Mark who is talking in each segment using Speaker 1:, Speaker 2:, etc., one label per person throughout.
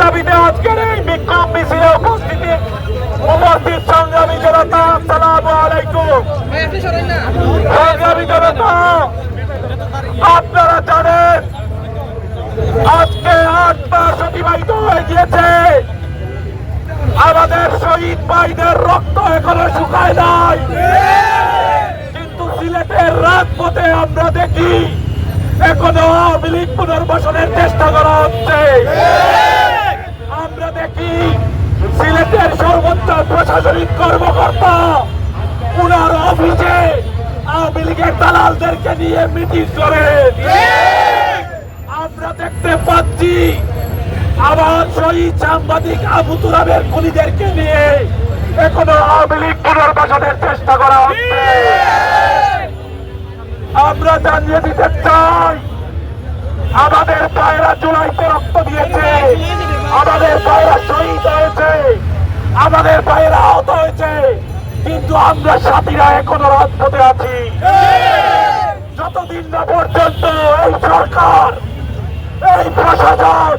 Speaker 1: দাবিতে আজকের এই বিক্ষোভ মিছিলে উপস্থিতি উপস্থিত সংগ্রামী জনতা সালাম আলাইকুম। সংগ্রামী জনতা, আপনারা জানেন, আজকে আট মাস অতিবাহিত হয়ে গিয়েছে। আমাদের শহীদ ভাইদের রক্ত এখনও শুকায় নাই। কিন্তু সিলেটের রাজপথে আমরা দেখি, এখনও আওয়ামী লীগ পুনর্বাসনের চেষ্টা করা হচ্ছে। সর্বোচ্চ প্রশাসনিক কর্মকর্তা, উনার অফিসে আওয়ামী লীগের দালালদেরকে নিয়ে মিটিং করে আমরা দেখতে পাচ্ছি আবার শহীদ সাংবাদিক আবু তুরাবের খুনিদেরকে নিয়ে এখনও আওয়ামী লীগ পুনর্বাসনের চেষ্টা করা হচ্ছে। আমরা জানিয়ে দিতে চাই, আমাদের পায়রা জুলাইতে রক্ত দিয়েছে, আমাদের পায়রা শহীদ হয়েছে আমাদের পায়রা আহত হয়েছে কিন্তু আমরা সাথীরা এখনও রাজপথে আছি। যতদিন না পর্যন্ত এই সরকার, এই প্রশাসন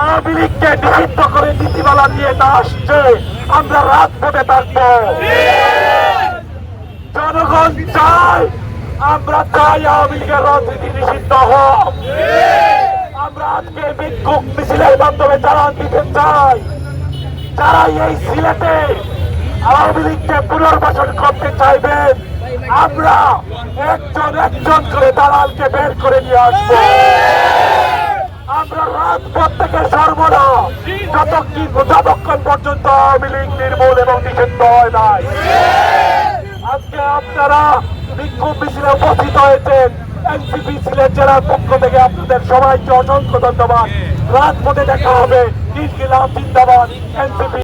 Speaker 1: আওয়ামী লীগকে নিষিদ্ধ করে নীতিমালা নিয়ে না আসছে, আমরা রাজপথে থাকব। জনগণ চায়, আমরা চাই আওয়ামী লীগের রাজনীতি নিষিদ্ধ হোক। আমরা আজকে বিক্ষোভ মিছিলের মাধ্যমে জানান দিতে চাই যারা এই সিলেটে আওয়ামী লীগকে পুনর্বাসন করতে চাইবেন আমরা একজন একজন করে দালালকে বের করে নিয়ে আসব। আমরা রাজপথ থেকে সর্বদা যতক্ষণ যতক্ষণ পর্যন্ত আওয়ামী লীগ নির্মূল এবং নিষিদ্ধ হয় নাই। আজকে আপনারা বিক্ষোভ মিছিলে উপস্থিত হয়েছেন। এনসিপি সিলেট জেলার পক্ষ থেকে আপনাদের সবাইকে অসংখ্য ধন্যবাদ। রাজপথে দেখা হবে। ইনকিলাব জিন্দাবাদ। এনসিপি